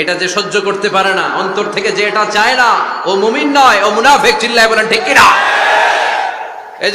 এটা যে সহ্য করতে পারে না, অন্তর থেকে যে এটা চায় না, ও মুমিন নয়, ও মুনাফেক চিল্লায় বলেন, ঠিক কিনা?